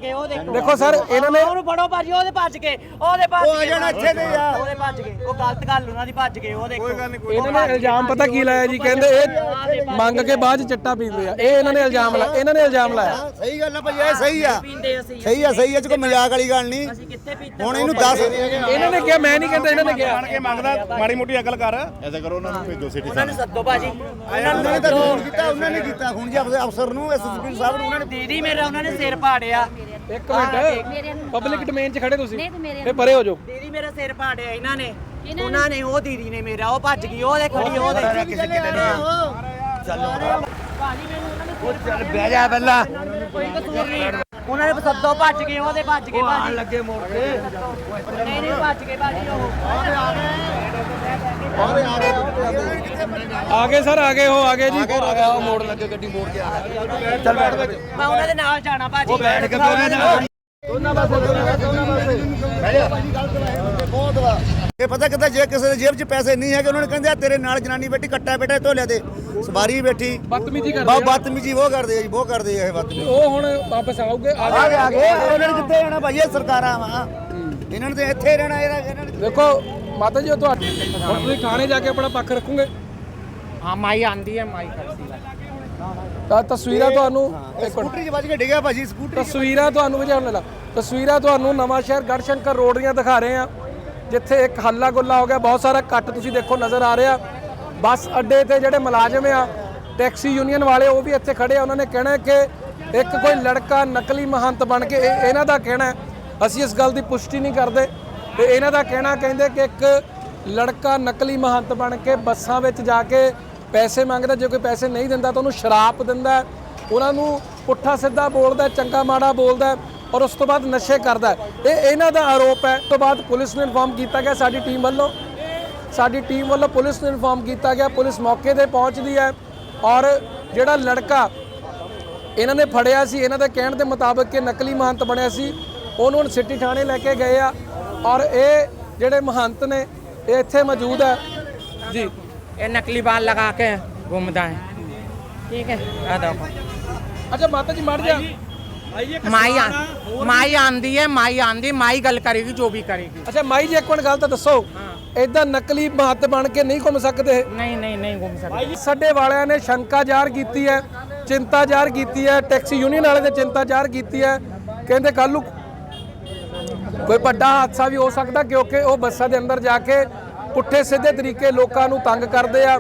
ਦੇਖੋ। ਸਰ ਇਹਨਾਂ ਨੇ ਉਹਨੂੰ ਫੜੋ ਭਾਜੀ ਉਹਦੇ ਭੱਜ ਕੇ ਉਹਦੇ ਭੱਜ ਉਹ ਆ ਜਾਣਾ ਇੱਥੇ ਦੇ ਆ। ਉਹਦੇ ਭੱਜ ਗਏ ਉਹ ਗਲਤ ਗੱਲ ਉਹਨਾਂ ਦੀ ਭੱਜ ਗਏ ਉਹ ਦੇਖੋ। ਇਹਨਾਂ ਨੇ ਇਲਜ਼ਾਮ ਪਤਾ ਕੀ ਲਾਇਆ ਜੀ? ਕਹਿੰਦੇ ਇਹ ਮੰਗ ਕੇ ਬਾਅਦ ਚ ਚਿੱਟਾ ਪੀਂਦੇ ਆ। ਇਹ ਇਹਨਾਂ ਨੇ ਇਲਜ਼ਾਮ ਲਾਇਆ ਇਹਨਾਂ ਨੇ ਇਲਜ਼ਾਮ ਲਾਇਆ। ਸਹੀ ਗੱਲ ਆ ਭਾਈ ਇਹ ਸਹੀ ਆ। ਪੀਂਦੇ ਅਸੀਂ। ਸਹੀ ਆ ਸਹੀ ਆ ਚ ਕੋਈ ਮਜ਼ਾਕ ਵਾਲੀ ਗੱਲ ਨਹੀਂ। ਅਸੀਂ ਕਿੱਥੇ ਪੀਤੇ? ਹੁਣ ਇਹਨੂੰ ਦੱਸ। ਇਹਨਾਂ ਨੇ ਕਿਹਾ ਮੈਂ ਨਹੀਂ ਕਹਿੰਦਾ ਇਹਨਾਂ ਨੇ ਕਿਹਾ। ਮੰਗਦਾ ਮਾੜੀ ਮੋਟੀ ਅਕਲ ਕਰ। ਉਹਨਾਂ ਨੂੰ ਸੱਦੋ ਭਾਜੀ। ਉਹਨਾਂ ਉਹਨਾਂ ਨੇ ਤਾਂ ਫੋਨ ਕੀਤਾ ਉਹਨਾਂ ਨੇ ਕੀਤਾ। ਹੁਣ ਜੀ ਆਪਣੇ ਅਫਸਰ ਨੂੰ ਐਸਐਸਪੀ ਸਾਹਿਬ ਨੂੰ ਉਹਨਾਂ ਨੇ ਦੀਦੀ ਮੇਰਾ ਉਹਨਾਂ ਨੇ ਸਿਰ ਪਾੜਿਆ। ਇੱਕ ਮਿੰਟ ਪਬਲਿਕ ਡੋਮੇਨ 'ਚ ਖੜੇ ਤੁਸੀਂ। ਫੇ ਪਰੇ ਹੋ ਜਾਓ। ਦੀਦੀ ਮੇਰਾ ਸਿਰ ਪਾੜਿਆ ਇਹਨਾਂ ਨੇ। ਉਹਨਾਂ ਨੇ ਉਹ ਦੀਦੀ ਨੇ ਮੇਰਾ ਉਹ ਭੱਜ ਗਈ ਉਹਦੇ ਖੜੀ ਉਹਦੇ ਕਿਸੇ ਕਿਤੇ ਚੱਲ ਬਹਿ ਜਾ ਪਹਿਲਾਂ। ਕੋਈ ਕਸੂਰ ਨਹੀਂ। ਉਹਨਾਂ ਨੇ ਸੱਦੋ ਭੱਜ ਗਏ ਉਹਦੇ ਭੱਜ ਗਏ ਭਾਜੀ। ਲੱਗੇ ਮੋੜ ਤੇ। ਨਹੀਂ ਨਹੀਂ ਭੱਜ ਗਏ ਭਾਜੀ ਉਹ। ਆ ਗਏ? ਸਰ ਆ ਗਏ ਹੋ ਆ ਗਏ ਜੀ। ਮੈਂ ਉਹਨਾਂ ਦੇ ਨਾਲ ਜਾਣਾ ਭਾਜੀ। ਉਹ ਬੈਠ ਕੇ ਬਹੁਤ ਵਾ ਇਹ ਪਤਾ ਕਿੱਦਾਂ ਜੇ ਕਿਸੇ ਦੇ ਜੇਬ 'ਚ ਪੈਸੇ ਨਹੀਂ ਹੈਗੇ ਉਹਨਾਂ ਨੇ ਕਹਿੰਦੇ ਆ ਤੇਰੇ ਨਾਲ ਜਨਾਨੀ ਬੈਠੀ ਕੱਟਾ ਬੈਠਾ ਧੋਲਿਆ ਤੇ ਸਵਾਰੀ ਬੈਠੀ। ਬਦਤਮੀਜ਼ੀ ਕਰਦੇ ਬਹੁਤ ਬਦਤਮੀਜੀ ਉਹ ਕਰਦੇ ਆ ਜੀ ਬਹੁਤ ਕਰਦੇ ਆ ਇਹ ਬਦਤਮੀਜੀ। ਉਹ ਹੁਣ ਵਾਪਸ ਆਉਗੇ ਆ ਆ ਗਏ ਆ ਗਏ। ਉਹਨਾਂ ਨੇ ਕਿੱਥੇ ਜਾਣਾ ਭਾਈ ਇਹ ਸਰਕਾਰਾਂ ਵਾ। ਇਹਨਾਂ ਨੇ ਤੇ ਇੱਥੇ ਰਹਿਣਾ ਇਹਦਾ ਇਹਨਾਂ ਨੇ ਦੇਖੋ ਮਾਤਾ ਜੀ ਉਹ ਤੁਹਾਡੇ ਹੁਣ ਤੁਸੀਂ ਥਾਣੇ ਜਾ ਕੇ ਆਪਣਾ ਪੱਖ ਰੱਖੋਗੇ? ਹਾਂ ਮਾਈ ਆਂਦੀ ਹੈ ਮਾਈ ਕਰਦੀ ਹੈ। ਤਾਂ ਤਸਵੀਰਾਂ ਤੁਹਾਨੂੰ ਸਕੂਟਰੀ 'ਚ ਵੱਜ ਕੇ ਡਿੱਗਿਆ ਭਾਜੀ ਸਕੂਟਰੀ ਤਸਵੀਰਾਂ ਤੁਹਾਨੂੰ ਵਜਾਉਣ ਲੱਗਾ ਤਸਵੀਰਾਂ ਤੁਹਾਨੂੰ ਨਵਾਂ ਸ਼ਹਿਰ ਗੜਸ਼ੰਕਰ ਰੋਡ ਦੀਆਂ ਦਿਖਾ ਰਹੇ ਆ ਜਿੱਥੇ ਇੱਕ ਹੱਲਾ ਗੁੱਲਾ ਹੋ ਗਿਆ ਬਹੁਤ ਸਾਰਾ ਕੱਟ ਤੁਸੀਂ ਦੇਖੋ ਨਜ਼ਰ ਆ ਰਿਹਾ। ਬੱਸ ਅੱਡੇ ਤੇ ਜਿਹੜੇ ਮੁਲਾਜ਼ਮ ਆ ਟੈਕਸੀ ਯੂਨੀਅਨ ਵਾਲੇ ਉਹ ਵੀ ਇੱਥੇ ਖੜੇ ਆ। ਉਹਨਾਂ ਨੇ ਕਹਿਣਾ ਕਿ ਇੱਕ ਕੋਈ ਲੜਕਾ ਨਕਲੀ ਮਹੰਤ ਬਣ ਕੇ ਇਹਨਾਂ ਦਾ ਕਹਿਣਾ ਅਸੀਂ ਇਸ ਗੱਲ ਦੀ ਪੁਸ਼ਟੀ ਨਹੀਂ ਕਰਦੇ। ਤੇ ਇਹਨਾਂ ਦਾ ਕਹਿਣਾ ਕਹਿੰਦੇ ਕਿ ਇੱਕ ਲੜਕਾ ਨਕਲੀ ਮਹੰਤ ਬਣ ਕੇ ਬੱਸਾਂ ਵਿੱਚ ਜਾ ਕੇ ਪੈਸੇ ਮੰਗਦਾ, ਜੇ ਕੋਈ ਪੈਸੇ ਨਹੀਂ ਦਿੰਦਾ ਤਾਂ ਉਹਨੂੰ ਸ਼ਰਾਪ ਦਿੰਦਾ ਉਹਨਾਂ ਨੂੰ ਪੁੱਠਾ ਸਿੱਧਾ ਬੋਲਦਾ ਚੰਗਾ ਮਾੜਾ ਬੋਲਦਾ ਔਰ ਉਸ ਤੋਂ ਬਾਅਦ ਨਸ਼ੇ ਕਰਦਾ ਇਹ ਇਹਨਾਂ ਦਾ ਆਰੋਪ ਹੈ। ਤੋਂ ਬਾਅਦ ਪੁਲਿਸ ਨੂੰ ਇਨਫਾਰਮ ਕੀਤਾ ਗਿਆ ਸਾਡੀ ਟੀਮ ਵੱਲੋਂ। ਸਾਡੀ ਟੀਮ ਵੱਲੋਂ ਪੁਲਿਸ ਨੂੰ ਇਨਫਾਰਮ ਕੀਤਾ ਗਿਆ। ਪੁਲਿਸ ਮੌਕੇ ਤੇ ਪਹੁੰਚਦੀ ਹੈ ਔਰ ਜਿਹੜਾ ਲੜਕਾ ਇਹਨਾਂ ਨੇ ਫੜਿਆ ਸੀ, ਇਹਨਾਂ ਦੇ ਕਹਿਣ ਦੇ ਮੁਤਾਬਕ ਕਿ ਨਕਲੀ ਮਹੰਤ ਬਣਿਆ ਸੀ, ਉਹਨੂੰ ਹੁਣ ਸਿੱਟੀ ਥਾਣੇ ਲੈ ਕੇ ਗਏ ਆ। ਔਰ ਇਹ ਜਿਹੜੇ ਮਹੰਤ ਨੇ ਇਹ ਇੱਥੇ ਮੌਜੂਦ ਹੈ ਜੀ ये नकली बाल लगा के घूमता है ठीक है आ देखो ਅੱਛਾ ਮਾਤਾ ਜੀ ਮੜ ਜਾ माई आ- माई आंधी है माई आंधी माई गल करेगी जो भी करेगी ਅੱਛਾ ਮਾਈ ਜੀ ਇੱਕ ਮਿੰਟ ਗੱਲ ਤਾਂ ਦੱਸੋ ਇਦਾਂ ਨਕਲੀ ਮਹੰਤ ਬਣ ਕੇ ਨਹੀਂ ਘੁੰਮ ਸਕਦੇ ਇਹ नहीं नहीं नहीं घूम सकती ਸਾਡੇ ਵਾਲਿਆਂ ਨੇ ਸ਼ੰਕਾ ਜ਼ਾਹਰ ਕੀਤੀ ਹੈ ਚਿੰਤਾ ਜ਼ਾਹਰ ਕੀਤੀ ਹੈ ਟੈਕਸੀ ਯੂਨੀਅਨ ਵਾਲੇ ਨੇ ਚਿੰਤਾ ਜ਼ਾਹਰ ਕੀਤੀ ਹੈ ਕਹਿੰਦੇ ਕੱਲ ਨੂੰ ਕੋਈ ਵੱਡਾ ਹਾਦਸਾ ਵੀ ਹੋ ਸਕਦਾ ਕਿਉਂਕਿ ਉਹ ਬੱਸਾਂ ਦੇ ਅੰਦਰ ਜਾ ਕੇ ਪੁੱਠੇ ਸਿੱਧੇ ਤਰੀਕੇ ਲੋਕਾਂ ਨੂੰ ਤੰਗ ਕਰਦੇ ਆ।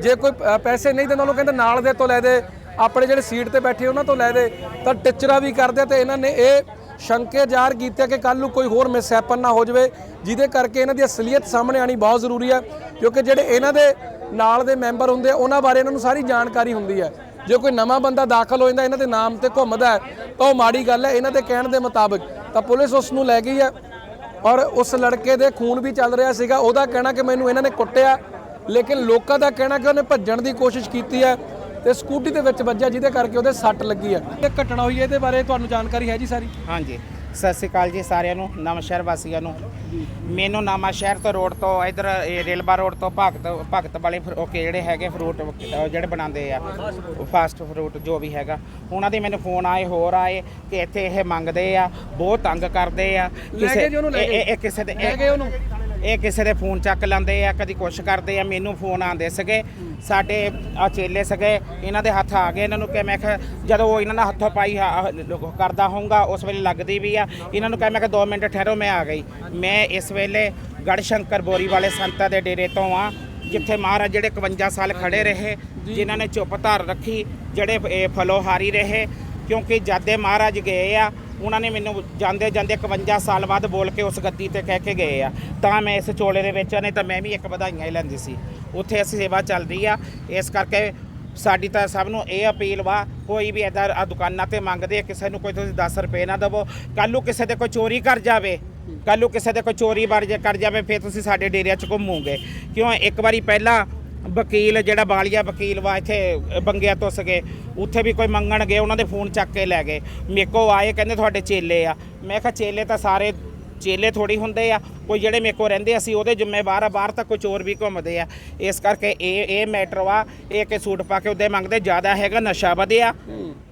ਜੇ ਕੋਈ ਅ, ਪੈਸੇ ਨਹੀਂ ਦਿੰਦਾ ਉਹ ਕਹਿੰਦੇ ਨਾਲ ਦੇ ਤੋਂ ਲੈ ਦੇ ਆਪਣੇ ਜਿਹੜੇ ਸੀਟ ਤੇ ਬੈਠੇ ਉਹਨਾਂ ਤੋਂ ਲੈ ਦੇ ਤਾਂ ਟਿਚਰਾ ਵੀ ਕਰਦੇ ਆ ਤੇ ਇਹਨਾਂ ਨੇ ਇਹ ਸ਼ੰਕੇ ਜ਼ਾਹਰ ਕੀਤੇ ਕਿ ਕੱਲ ਨੂੰ ਕੋਈ ਹੋਰ ਮਿਸਹੈਪਨ ਨਾ ਹੋ ਜਾਵੇ ਜਿਹਦੇ ਕਰਕੇ ਇਹਨਾਂ ਦੀ ਅਸਲੀਅਤ ਸਾਹਮਣੇ ਆਣੀ ਬਹੁਤ ਜ਼ਰੂਰੀ ਹੈ ਕਿਉਂਕਿ ਜਿਹੜੇ ਇਹਨਾਂ ਦੇ ਨਾਲ ਦੇ ਮੈਂਬਰ ਹੁੰਦੇ ਆ ਉਹਨਾਂ ਬਾਰੇ ਇਹਨਾਂ ਨੂੰ ਸਾਰੀ ਜਾਣਕਾਰੀ ਹੁੰਦੀ ਹੈ ਜੇ ਕੋਈ ਨਵਾਂ ਬੰਦਾ ਦਾਖਲ ਹੋ ਜਾਂਦਾ ਇਹਨਾਂ ਦੇ ਨਾਮ ਤੇ ਘੁੰਮਦਾ ਤਾਂ ਉਹ ਮਾੜੀ ਗੱਲ ਹੈ ਇਹਨਾਂ ਦੇ ਕਹਿਣ ਦੇ ਮੁਤਾਬਕ ਤਾਂ ਪੁਲਿਸ ਉਸ ਨੂੰ ਲੈ ਗਈ ਹੈ ਔਰ ਉਸ ਲੜਕੇ ਦੇ ਖੂਨ ਵੀ ਚੱਲ ਰਿਹਾ ਸੀਗਾ। ਉਹਦਾ ਕਹਿਣਾ ਕਿ ਮੈਨੂੰ ਇਹਨਾਂ ਨੇ ਕੁੱਟਿਆ, ਲੇਕਿਨ ਲੋਕਾਂ ਦਾ ਕਹਿਣਾ ਕਿ ਉਹਨੇ ਭੱਜਣ ਦੀ ਕੋਸ਼ਿਸ਼ ਕੀਤੀ ਹੈ ਤੇ ਸਕੂਟੀ ਦੇ ਵਿੱਚ ਵੱਜਿਆ ਜਿਹਦੇ ਕਰਕੇ ਉਹਦੇ ਸੱਟ ਲੱਗੀ ਹੈ। ਇਹ ਘਟਨਾ ਹੋਈ ਹੈ, ਇਹਦੇ ਬਾਰੇ ਤੁਹਾਨੂੰ ਜਾਣਕਾਰੀ ਹੈ ਜੀ ਸਾਰੀ? ਹਾਂਜੀ। ਸਤਿ ਸ਼੍ਰੀ ਅਕਾਲ ਜੀ ਸਾਰਿਆਂ ਨੂੰ ਨਵਾਂ ਸ਼ਹਿਰ ਵਾਸੀਆਂ ਨੂੰ। ਮੈਨੂੰ ਨਵਾਂ ਸ਼ਹਿਰ ਤੋਂ ਰੋਡ ਤੋਂ ਇਧਰ ਰੇਲਵਾ ਰੋਡ ਤੋਂ ਭਗਤ ਭਗਤ ਵਾਲੇ ਫਰ- ਓਕੇ ਜਿਹੜੇ ਹੈਗੇ ਫਰੂਟ ਜਿਹੜੇ ਬਣਾਉਂਦੇ ਆ ਫਾਸਟ ਫਰੂਟ ਜੋ ਵੀ ਹੈਗਾ। ਉਹਨਾਂ ਦੇ ਮੈਨੂੰ ਫੋਨ ਆਏ ਹੋਰ ਆਏ ਕਿ ਇੱਥੇ ਇਹ ਮੰਗਦੇ ਆ ਬਹੁਤ ਤੰਗ ਕਰਦੇ ਆ। ਲੈ ਗਏ ਜੀ ਉਹਨੂੰ, ਲੈ ਇਹ- ਇਹ-। ਇਹ ਕਿਸੇ ਦੇ ਲੈ ਗਏ ਉਹਨੂੰ। ਇਹ ਕਿਸੇ ਦੇ ਫੋਨ ਚੱਕ ਲੈਂਦੇ ਆ ਕਦੀ ਕੁਛ ਕਰਦੇ ਆ ਮੈਨੂੰ ਫੋਨ ਆਉਂਦੇ ਸਗੇ ਸਾਡੇ ਆ ਚੇਲੇ ਸਗੇ ਇਹਨਾਂ ਦੇ ਹੱਥ ਆ ਗਏ ਇਹਨਾਂ ਨੂੰ ਕਿ ਮੈਂ ਕਿਹਾ ਜਦੋਂ ਉਹ ਇਹਨਾਂ ਨਾਲ ਹੱਥੋਂ ਪਾਈ ਕਰਦਾ ਹੋਊਗਾ ਉਸ ਵੇਲੇ ਲੱਗਦੀ ਵੀ ਆ ਇਹਨਾਂ ਨੂੰ ਕਹਿ ਮੈਂ ਕਿ 2 ਮਿੰਟ ਠਹਿਰੋ ਮੈਂ ਆ ਗਈ। ਮੈਂ ਇਸ ਵੇਲੇ ਗੜਸ਼ੰਕਰ ਬੋਰੀ ਵਾਲੇ ਸੰਤਾਂ ਦੇ ਡੇਰੇ ਤੋਂ ਆ ਜਿੱਥੇ ਮਹਾਰਾਜ ਜਿਹੜੇ 51 ਸਾਲ ਖੜੇ ਰਹੇ ਜਿਨ੍ਹਾਂ ਨੇ ਚੁੱਪ ਧਾਰ ਰੱਖੀ ਜਿਹੜੇ ਫਲੋਹਾਰੀ ਰਹੇ ਕਿਉਂਕਿ ਜਾਦੇ ਮਹਾਰਾਜ ਗਏ ਆ ਉਹਨਾਂ ਨੇ ਮੈਨੂੰ ਜਾਂਦੇ ਜਾਂਦੇ 51 ਸਾਲ ਬਾਅਦ ਬੋਲ ਕੇ ਉਸ ਗੱਦੀ ਤੇ ਕਹਿ ਕੇ ਗਏ ਆ। ਤਾਂ ਮੈਂ ਇਸ ਚੋਲੇ ਦੇ ਵਿੱਚ ਨਹੀਂ ਤਾਂ ਮੈਂ ਵੀ ਇੱਕ ਵਧਾਈਆਂ ਹੀ ਲੈਂਦੀ ਸੀ। ਉੱਥੇ ਅਸੀਂ ਸੇਵਾ ਚੱਲ ਰਹੀ ਆ। ਇਸ ਕਰਕੇ ਸਾਡੀ ਤਾਂ ਸਭ ਨੂੰ ਇਹ ਅਪੀਲ ਵਾ, ਕੋਈ ਵੀ ਇਦਾਂ ਆ ਦੁਕਾਨਾਂ ਤੇ ਮੰਗਦੇ ਆ, ਕਿਸੇ ਨੂੰ ਕੋਈ ਤੁਸੀਂ 10 ਰੁਪਏ ਨਾ ਦੇਵੋ। ਕੱਲ ਨੂੰ ਕਿਸੇ ਦੇ ਕੋਈ ਚੋਰੀ ਕਰ ਜਾਵੇ ਕੱਲ ਨੂੰ ਕਿਸੇ ਦੇ ਕੋਈ ਚੋਰੀ ਬਾਰ ਜੇ ਕਰ ਜਾਵੇ, ਫਿਰ ਤੁਸੀਂ ਸਾਡੇ ਡੇਰਿਆਂ 'ਚ ਘੁੰਮੋਗੇ। ਕਿਉਂ? ਇੱਕ ਵਾਰੀ ਪਹਿਲਾਂ ਵਕੀਲ, ਜਿਹੜਾ ਬਾਲੀਆ ਵਕੀਲ ਵਾ ਇੱਥੇ ਬੰਗਿਆ ਤੋਂ ਸਕੇ ਉੱਥੇ ਵੀ ਕੋਈ ਮੰਗਣ ਗਏ ਉਹਨਾਂ ਦੇ ਫੋਨ ਚੱਕ ਕੇ ਲੈ ਗਏ। ਮੇਕੋ ਆਏ, ਕਹਿੰਦੇ ਤੁਹਾਡੇ ਚੇਲੇ ਆ। ਮੈਂ ਕਿਹਾ, ਚੇਲੇ ਤਾਂ ਸਾਰੇ, ਚੇਲੇ ਥੋੜੀ ਹੁੰਦੇ ਆ। ਕੋਈ ਜਿਹੜੇ ਮੇਕੋ ਰਹਿੰਦੇ ਅਸੀਂ ਉਹਦੇ ਜ਼ਿੰਮੇਵਾਰ ਆ, ਬਾਹਰ ਤਾਂ ਕੋਈ ਚੋਰ ਵੀ ਘੁੰਮਦੇ ਆ। ਇਸ ਕਰਕੇ ਇਹ ਇਹ ਮੈਟਰ ਵਾ, ਇਹ ਕਿ ਸੂਟ ਪਾ ਕੇ ਉਹਦੇ ਮੰਗਦੇ, ਜ਼ਿਆਦਾ ਹੈਗਾ, ਨਸ਼ਾ ਵਧਿਆ।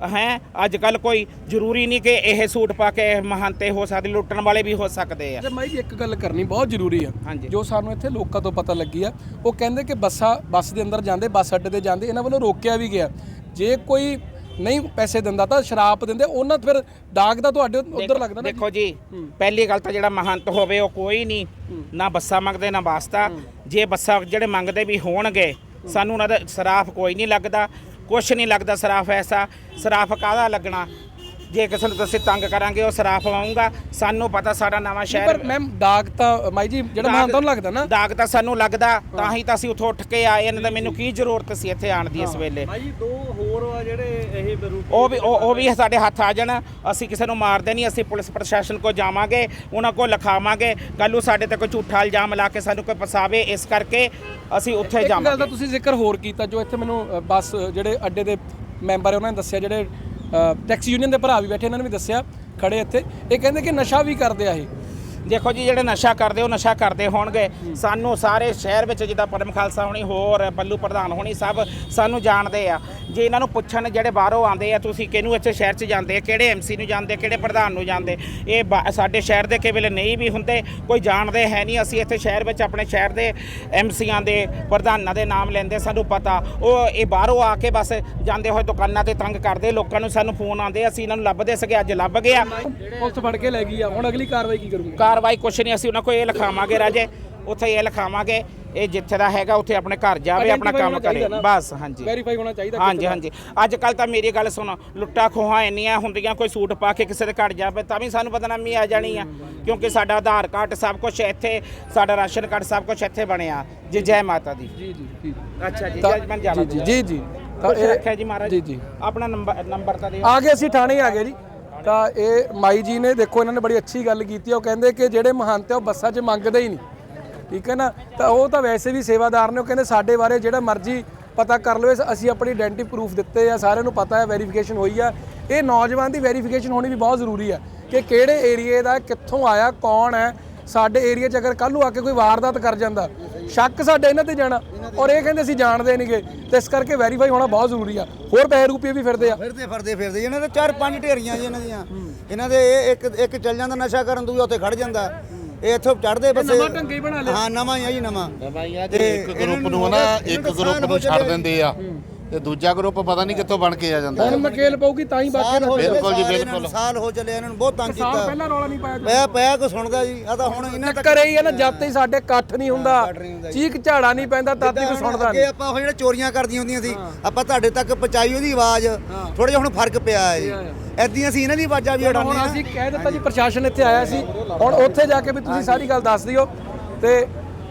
ਹੈ ਅੱਜ ਕੱਲ ਕੋਈ ਜ਼ਰੂਰੀ ਨਹੀਂ ਕਿ ਇਹ ਸੂਟ ਪਾ ਕੇ ਮਹੰਤੇ ਹੋ ਸਕਦੇ ਲੁੱਟਣ ਵਾਲੇ ਵੀ ਹੋ ਸਕਦੇ ਆ। ਮਾਈ ਜੀ ਇੱਕ ਗੱਲ ਕਰਨੀ ਬਹੁਤ ਜ਼ਰੂਰੀ ਆ ਹਾਂਜੀ। ਜੋ ਸਾਨੂੰ ਇੱਥੇ ਲੋਕਾਂ ਤੋਂ ਪਤਾ ਲੱਗੀ ਆ ਉਹ ਕਹਿੰਦੇ ਕਿ ਬੱਸਾਂ ਬੱਸ ਦੇ ਅੰਦਰ ਜਾਂਦੇ ਬੱਸ ਅੱਡੇ ਤੇ ਜਾਂਦੇ ਇਹਨਾਂ ਵੱਲੋਂ ਰੋਕਿਆ ਵੀ ਗਿਆ। ਜੇ ਕੋਈ ਨਹੀਂ ਪੈਸੇ ਦਿੰਦਾ ਤਾਂ ਸ਼ਰਾਪ ਦਿੰਦੇ ਉਹਨਾਂ ਫਿਰ ਡਾਕ ਦਾ ਤੁਹਾਡੇ ਉਧਰ ਲੱਗਦਾ ਨਾ ਦੇਖੋ ਜੀ ਪਹਿਲੀ ਗੱਲ ਤਾਂ ਜਿਹੜਾ ਮਹੰਤ ਹੋਵੇ ਉਹ ਕੋਈ ਨਹੀਂ ਨਾ ਬੱਸਾਂ ਮੰਗਦੇ ਨਾ ਵਾਸਤਾ ਜੇ ਬੱਸਾਂ ਜਿਹੜੇ ਮੰਗਦੇ ਵੀ ਹੋਣਗੇ ਸਾਨੂੰ ਉਹਨਾਂ ਦਾ ਸਰਾਫ ਕੋਈ ਨਹੀਂ ਲੱਗਦਾ। ਕੁਛ ਨਹੀਂ ਲੱਗਦਾ ਸਰਾਫ ਐਸਾ ਸਰਾਫ ਕਾਹਦਾ ਲੱਗਣਾ? ਜੇ ਕਿਸੇ ਨੂੰ ਤੁਸੀਂ ਤੰਗ ਕਰਾਂਗੇ ਉਹ ਸਰਾਫ ਆਊਗਾ ਸਾਨੂੰ ਪਤਾ ਸਾਡਾ ਨਵਾਂ ਪਰ ਸ਼ਹਿਰ ਮੈਮ ਡਾਕ ਤਾਂ ਮਾਈ ਜੀ ਜਿਹੜਾ ਮਹਾਂਤਾਂ ਨੂੰ ਲੱਗਦਾ ਨਾ? ਦਾਗ ਤਾਂ ਸਾਨੂੰ ਲੱਗਦਾ ਤਾਂ ਹੀ। ਤਾਂ ਅਸੀਂ ਉੱਥੋਂ ਉੱਠ ਕੇ ਆਏ ਇਹਨਾਂ ਦਾ ਮੈਨੂੰ ਕੀ ਜ਼ਰੂਰਤ ਸੀ ਇੱਥੇ ਆਣ ਦੀ ਇਸ ਵੇਲੇ? ਭਾਈ ਦੋ ਹੋਰ ਆ ਜਿਹੜੇ ਇਹ ਬਰੂ ਉਹ ਵੀ ਉਹ ਉਹ ਵੀ ਸਾਡੇ ਹੱਥ ਆ ਜਾਣ ਅਸੀਂ ਕਿਸੇ ਨੂੰ ਮਾਰਦੇ ਨਹੀਂ ਅਸੀਂ ਪੁਲਿਸ ਪ੍ਰਸ਼ਾਸਨ ਕੋ ਜਾਵਾਂਗੇ ਉਹਨਾਂ ਕੋ ਲਿਖਾਵਾਂਗੇ ਕੱਲ੍ਹ ਨੂੰ ਸਾਡੇ ਤੇ ਕੋਈ ਝੂਠਾ ਇਲਜ਼ਾਮ ਲਾ ਕੇ ਸਾਨੂੰ ਕੋਈ ਫਸਾਵੇ ਇਸ ਕਰਕੇ ਅਸੀਂ ਉੱਥੇ ਇੱਕ ਗੱਲ ਦਾ ਜਾਵਾਂਗੇ। ਤੁਸੀਂ ਜ਼ਿਕਰ ਹੋਰ ਕੀਤਾ ਜੋ ਇੱਥੇ ਮੈਨੂੰ ਅ, ਬੱਸ ਜਿਹੜੇ ਅੱਡੇ ਦੇ ਮੈਂਬਰ ਹੈ ਉਹਨਾਂ ਨੇ ਦੱਸਿਆ ਜਿਹੜੇ ਟੈਕਸੀ ਯੂਨੀਅਨ ਦੇ ਭਰਾ ਵੀ ਬੈਠੇ, ਇਹਨਾਂ ਨੇ ਵੀ ਦੱਸਿਆ, ਖੜੇ ਇੱਥੇ। ਇਹ ਕਹਿੰਦੇ ਕਿ ਨਸ਼ਾ ਵੀ ਕਰਦੇ ਆ ਇਹ। ਦੇਖੋ ਜੀ ਜਿਹੜੇ ਨਸ਼ਾ ਕਰਦੇ ਉਹ ਨਸ਼ਾ ਕਰਦੇ ਹੋਣਗੇ। ਸਾਨੂੰ ਸਾਰੇ ਸ਼ਹਿਰ ਵਿੱਚ ਜਿੱਦਾਂ ਪਰਮ ਖਾਲਸਾ ਹੋਣੀ ਹੋਰ ਬੱਲੂ ਪ੍ਰਧਾਨ ਹੋਣੀ ਸਭ ਸਾਨੂੰ ਜਾਣਦੇ ਆ। ਜੇ ਇਹਨਾਂ ਨੂੰ ਪੁੱਛਣ ਜਿਹੜੇ ਬਾਹਰੋਂ ਆਉਂਦੇ ਆ ਤੁਸੀਂ ਕਿਹਨੂੰ ਇੱਥੇ ਸ਼ਹਿਰ 'ਚ ਜਾਂਦੇ ਕਿਹੜੇ ਐਮਸੀ ਨੂੰ ਜਾਂਦੇ ਕਿਹੜੇ ਪ੍ਰਧਾਨ ਨੂੰ ਜਾਂਦੇ ਇਹ ਸਾਡੇ ਸ਼ਹਿਰ ਦੇ ਕੇਵਲ ਨਹੀਂ ਵੀ ਹੁੰਦੇ ਕੋਈ ਜਾਣਦੇ ਹੈ ਨਹੀਂ। ਅਸੀਂ ਇੱਥੇ ਸ਼ਹਿਰ ਵਿੱਚ ਆਪਣੇ ਸ਼ਹਿਰ ਦੇ ਐਮਸੀਆਂ ਦੇ ਪ੍ਰਧਾਨਾਂ ਦੇ ਨਾਮ ਲੈਂਦੇ ਸਾਨੂੰ ਪਤਾ। ਉਹ ਇਹ ਬਾਹਰੋਂ ਆ ਕੇ ਬਸ ਜਾਂਦੇ ਹੋਏ ਦੁਕਾਨਾਂ ਤੇ ਤੰਗ ਕਰਦੇ ਲੋਕਾਂ ਨੂੰ ਸਾਨੂੰ ਫੋਨ ਆਉਂਦੇ ਅਸੀਂ ਇਹਨਾਂ ਨੂੰ ਲੱਭਦੇ ਸੀਗੇ ਅੱਜ ਲੱਭ ਗਿਆ। ਪੁਲਿਸ ਫੜ ਕੇ ਲੈ ਗਈ ਆ ਹੁਣ ਅਗਲੀ ਕਾਰਵਾਈ ਕੀ ਕਰੂਗੀ? ਕਾਰਵਾਈ ਕੁਛ ਨਹੀਂ ਅਸੀਂ ਉਹਨਾਂ ਕੋਲ ਇਹ ਲਿਖਾਵਾਂਗੇ ਰਾਜੇ ਉੱਥੇ ਇਹ ਲਿਖਾਵਾਂਗੇ ਇਹ ਜਿੱਥੇ ਦਾ ਹੈਗਾ ਉੱਥੇ ਆਪਣੇ ਘਰ ਜਾਵੇ ਆਪਣਾ ਕੰਮ ਕਰੇ। ਬਸ ਹਾਂਜੀ। ਵੈਰੀਫਾਈ ਹੋਣਾ ਚਾਹੀਦਾ ਹਾਂਜੀ ਦਾ। ਹਾਂਜੀ। ਅੱਜ ਕੱਲ ਤਾਂ ਮੇਰੀ ਗੱਲ ਸੁਣ ਲੁੱਟਾ ਖੋਹਾਂ ਇੰਨੀਆਂ ਹੁੰਦੀਆਂ ਕੋਈ ਸੂਟ ਪਾ ਕੇ ਕਿਸੇ ਦੇ ਘਰ ਜਾਵੇ ਤਾਂ ਵੀ ਸਾਨੂੰ ਬਦਨਾਮੀ ਆ ਜਾਣੀ ਆ। ਕਿਉਂਕਿ ਸਾਡਾ ਆਧਾਰ ਕਾਰਡ ਸਭ ਕੁਝ ਇੱਥੇ ਸਾਡਾ ਰਾਸ਼ਨ ਕਾਰਡ ਸਭ ਕੁਝ ਇੱਥੇ ਬਣਿਆ। ਜੀ ਜੈ ਮਾਤਾ ਦੀ। ਜੀ ਜੀ ਜੀ। ਅੱਛਾ ਜੀ ਜਾਣਾ ਜੀ ਜੀ ਜੀ ਤਾਂ ਖੁਸ਼ ਇਹ- ਰੱਖਿਆ ਜੀ ਮਹਾਰਾਜ? ਜੀ ਜੀ। ਆਪਣਾ ਨੰਬਰ ਨੰਬਰ ਤਾਂ ਦਿਓ। ਆ ਗਏ ਅਸੀਂ ਥਾਣੇ ਆ ਗਏ ਜੀ। ਤਾਂ ਇਹ ਮਾਈ ਜੀ ਨੇ ਦੇਖੋ, ਇਹਨਾਂ ਨੇ ਬੜੀ ਅੱਛੀ ਗੱਲ ਕੀਤੀ ਆ। ਉਹ ਕਹਿੰਦੇ ਕਿ ਜਿਹੜੇ ਮਹੰਤ ਆ, ਉਹ ਬੱਸਾਂ 'ਚ ਮੰਗਦੇ ਹੀ ਨਹੀਂ। ਠੀਕ ਹੈ ਨਾ? ਤਾਂ ਉਹ ਤਾਂ ਵੈਸੇ ਵੀ ਸੇਵਾਦਾਰ ਨੇ। ਉਹ ਕਹਿੰਦੇ ਸਾਡੇ ਬਾਰੇ ਜਿਹੜਾ ਮਰਜ਼ੀ ਪਤਾ ਕਰ ਲਓ ਅਸੀਂ ਆਪਣੀ ਆਇਡੈਂਟੀ ਪ੍ਰੂਫ ਦਿੱਤੇ ਆ। ਸਾਰਿਆਂ ਨੂੰ ਪਤਾ ਹੈ ਵੈਰੀਫਿਕੇਸ਼ਨ ਹੋਈ ਆ। ਇਹ ਨੌਜਵਾਨ ਦੀ ਵੈਰੀਫਿਕੇਸ਼ਨ ਹੋਣੀ ਵੀ ਬਹੁਤ ਜ਼ਰੂਰੀ ਆ ਕਿ ਕਿਹੜੇ ਏਰੀਏ ਦਾ, ਕਿੱਥੋਂ ਆਇਆ, ਕੌਣ ਹੈ। ਸਾਡੇ ਏਰੀਆ 'ਚ ਅਗਰ ਕੱਲ ਨੂੰ ਆ ਕੇ ਕੋਈ ਵਾਰਦਾਤ ਕਰ ਜਾਂਦਾ ਸ਼ੱਕ ਸਾਡੇ ਇਹਨਾਂ ਤੇ ਜਾਣਾ। ਔਰ ਇਹ ਕਹਿੰਦੇ ਅਸੀਂ ਜਾਣਦੇ ਨਹੀਂਗੇ। ਤੇ ਇਸ ਕਰਕੇ ਵੈਰੀਫਾਈ ਹੋਣਾ ਬਹੁਤ ਜ਼ਰੂਰੀ ਆ। ਹੋਰ ਪੈਸੇ ਰੁਪਏ ਵੀ ਫਿਰਦੇ ਆ। ਫਿਰਦੇ ਫਿਰਦੇ ਫਿਰਦੇ। ਇਹਨਾਂ ਦੇ ਚਾਰ ਪੰਜ ਢੇਰੀਆਂ ਜੀ ਇਹਨਾਂ ਦੀਆਂ। ਇਹਨਾਂ ਦੇ ਇਹ ਇੱਕ ਇੱਕ ਚੱਲ ਜਾਂਦਾ ਨਸ਼ਾ ਕਰਨ ਦੂਜਾ ਉੱਥੇ ਖੜ ਜਾਂਦਾ। ਇਹ ਇੱਥੋਂ ਚੜਦੇ ਬੱਸੇ ਨਵਾਂ ਢੰਗ ਹੀ ਬਣਾ ਲਿਆ। ਹਾਂ ਨਵਾਂ ਹੀ ਆ ਜੀ ਨਵਾਂ। ਤੇ ਇੱਕ ਗਰੁੱਪ ਨੂੰ ਨਾ ਇੱਕ ਗਰੁੱਪ ਨੂੰ ਛੱਡ ਦਿੰਦੇ ਆ। ਤੇ ਦੂਜਾ ਗਰੁੱਪ ਪਤਾ ਨਹੀਂ ਕਿੱਥੋਂ ਬਣ ਕੇ ਆ ਜਾਂਦਾ। ਹੁਣ ਨਕੇਲ ਪਊਗੀ ਤਾਂ ਹੀ ਬਾਕੀ ਸਾਲ ਹੋ ਚੱਲੇ ਬਿਲਕੁਲ ਜੀ, ਇਹਨਾਂ ਬਿਲਕੁਲ। ਨੂੰ, ਸਾਲ ਹੋ ਚੱਲੇ ਇਹਨਾਂ ਨੂੰ ਬਹੁਤ ਤੰਗ ਸਾਲ ਕੀਤਾ। ਪਹਿਲਾਂ ਰੌਲਾ ਨਹੀਂ ਪਾਇਆ ਪਿਆ ਪਿਆ ਕੋ ਸੁਣਦਾ ਜੀ ਆ ਤਾਂ ਹੁਣ ਇਹਨਾਂ ਤੱਕ ਕਰੇ ਹੀ ਆ ਨਾ ਜਦ ਤੱਕ ਸਾਡੇ ਇਕੱਠ ਨਹੀਂ ਹੁੰਦਾ ਚੀਕ ਝਾੜਾ ਨਹੀਂ ਪੈਂਦਾ ਤਦ ਤੱਕ ਸੁਣਦਾ ਅੱਗੇ ਨਹੀਂ। ਆਪਾਂ ਉਹ ਜਿਹੜੇ ਚੋਰੀਆਂ ਕਰਦੀਆਂ ਹੁੰਦੀਆਂ ਸੀ ਆਪਾਂ ਤੁਹਾਡੇ ਤੱਕ ਪਹੁੰਚਾਈ ਉਹਦੀ ਆਵਾਜ਼ ਥੋੜਾ ਜਿਹਾ ਹੁਣ ਫ਼ਰਕ ਪਿਆ ਹੈ ਜੀ। ਐਦਾਂ ਅਸੀਂ ਇਹਨਾਂ ਦੀ ਆਵਾਜ਼ਾਂ ਵੀ ਉਡਾਉਂਦੇ ਆ ਅਸੀਂ ਕਹਿ ਦਿੱਤਾ ਜੀ ਪ੍ਰਸ਼ਾਸਨ ਇੱਥੇ ਆਇਆ ਸੀ। ਹੁਣ ਉੱਥੇ ਜਾ ਕੇ ਵੀ ਤੁਸੀਂ ਸਾਰੀ ਗੱਲ ਦੱਸ ਦਿਓ। ਤੇ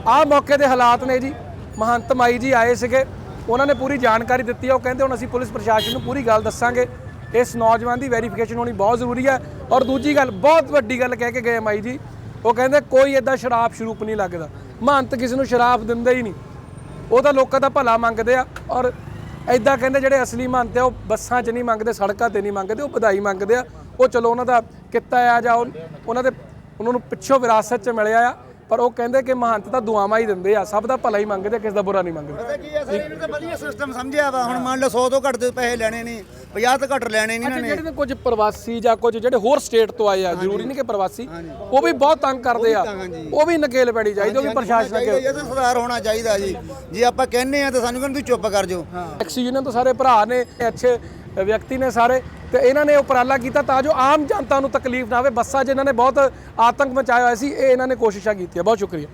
ਆਹ ਮੌਕੇ ਦੇ ਹਾਲਾਤ ਨੇ ਜੀ। ਮਹੰਤ ਮਾਈ ਜੀ ਆਏ ਸੀਗੇ। ਉਹਨਾਂ ਨੇ ਪੂਰੀ ਜਾਣਕਾਰੀ ਦਿੱਤੀ ਹੈ ਉਹ ਕਹਿੰਦੇ ਹੁਣ ਅਸੀਂ ਪੁਲਿਸ ਪ੍ਰਸ਼ਾਸਨ ਨੂੰ ਪੂਰੀ ਗੱਲ ਦੱਸਾਂਗੇ। ਇਸ ਨੌਜਵਾਨ ਦੀ ਵੈਰੀਫਿਕੇਸ਼ਨ ਹੋਣੀ ਬਹੁਤ ਜ਼ਰੂਰੀ ਹੈ ਔਰ ਦੂਜੀ ਗੱਲ, ਬਹੁਤ ਵੱਡੀ ਗੱਲ ਕਹਿ ਕੇ ਗਏ ਮਾਈ ਜੀ। ਉਹ ਕਹਿੰਦੇ ਕੋਈ ਏਦਾਂ ਸ਼ਰਾਬ ਸ਼ਰੂਪ ਨਹੀਂ ਲੱਗਦਾ। ਮਹੰਤ ਕਿਸੇ ਨੂੰ ਸ਼ਰਾਬ ਦਿੰਦੇ ਹੀ ਨਹੀਂ। ਉਹ ਤਾਂ ਲੋਕਾਂ ਦਾ ਭਲਾ ਮੰਗਦੇ ਆ। ਔਰ ਐਦਾਂ ਕਹਿੰਦੇ ਜਿਹੜੇ ਅਸਲੀ ਮਹੰਤ ਆ, ਉਹ ਬੱਸਾਂ 'ਚ ਨਹੀਂ ਮੰਗਦੇ, ਸੜਕਾਂ ਤੇ ਨਹੀਂ ਮੰਗਦੇ, ਉਹ ਵਧਾਈ ਮੰਗਦੇ ਆ। ਉਹ ਚਲੋ ਉਹਨਾਂ ਦਾ ਕਿੱਤਾ ਆ ਜਾਂ ਉਹ- ਉਹਨਾਂ ਦੇ ਉਹਨਾਂ ਨੂੰ ਪਿੱਛੋਂ ਵਿਰਾਸਤ 'ਚ ਮਿਲਿਆ ਆ। ਪਰ ਉਹ ਕਹਿੰਦੇ ਕਿ ਮਹੰਤ ਤਾਂ ਦੁਆਵਾਂ ਹੀ ਦਿੰਦੇ ਆ ਸਭ ਦਾ ਭਲਾ ਹੀ ਮੰਗਦੇ ਕਿਸੇ ਦਾ ਬੁਰਾ ਨਹੀਂ ਮੰਗਦੇ। ਪਤਾ ਕੀ ਹੈ ਸਰ ਇਹਨੂੰ ਤਾਂ ਵਧੀਆ ਸਿਸਟਮ ਸਮਝਿਆ ਵਾ। ਹੁਣ ਮੰਨ ਲਓ 100 ਤੋਂ ਘੱਟ ਦੇ ਪੈਸੇ ਲੈਣੇ ਨਹੀਂ 50 ਤੋਂ ਘੱਟ ਲੈਣੇ ਨਹੀਂ ਇਹਨਾਂ ਜਿਹੜੇ ਨੇ। ਨੇ ਕੁਝ ਪ੍ਰਵਾਸੀ ਜਾਂ ਕੁਝ ਜਿਹੜੇ ਹੋਰ ਸਟੇਟ ਤੋਂ ਆਏ ਆ ਜ਼ਰੂਰੀ ਨਹੀਂ ਕਿ ਪ੍ਰਵਾਸੀ ਉਹ ਵੀ ਬਹੁਤ ਤੰਗ ਕਰਦੇ ਆ। ਉਹ ਵੀ ਨਕੇਲ ਪੈਣੀ ਚਾਹੀਦੀ ਉਹ ਵੀ ਪ੍ਰਸ਼ਾਸਨ ਅੱਗੇ। ਇਹ ਤਾਂ ਸੁਧਾਰ ਹੋਣਾ ਚਾਹੀਦਾ ਜੀ। ਜੇ ਆਪਾਂ ਕਹਿੰਨੇ ਆ ਤਾਂ ਸਾਨੂੰ ਕਹਿੰਦੇ ਚੁੱਪ ਕਰ ਜਾਓ। ਟੈਕਸੀ ਯੂਨੀਅਨ ਤੋਂ ਸਾਰੇ ਭਰਾ ਨੇ ਅੱਛੇ ਵਿਅਕਤੀ ਨੇ ਸਾਰੇ ਤੇ ਇਹਨਾਂ ਨੇ ਉਪਰਾਲਾ ਕੀਤਾ ਤਾਂ ਜੋ ਆਮ ਜਨਤਾ ਨੂੰ ਤਕਲੀਫ ਨਾ ਆਵੇ। ਬੱਸਾਂ 'ਚ ਇਹਨਾਂ ਨੇ ਬਹੁਤ ਆਤੰਕ ਮਚਾਇਆ ਹੋਇਆ ਸੀ, ਇਹ ਇਹਨਾਂ ਨੇ ਕੋਸ਼ਿਸ਼ਾਂ ਕੀਤੀਆਂ। ਬਹੁਤ ਸ਼ੁਕਰੀਆ।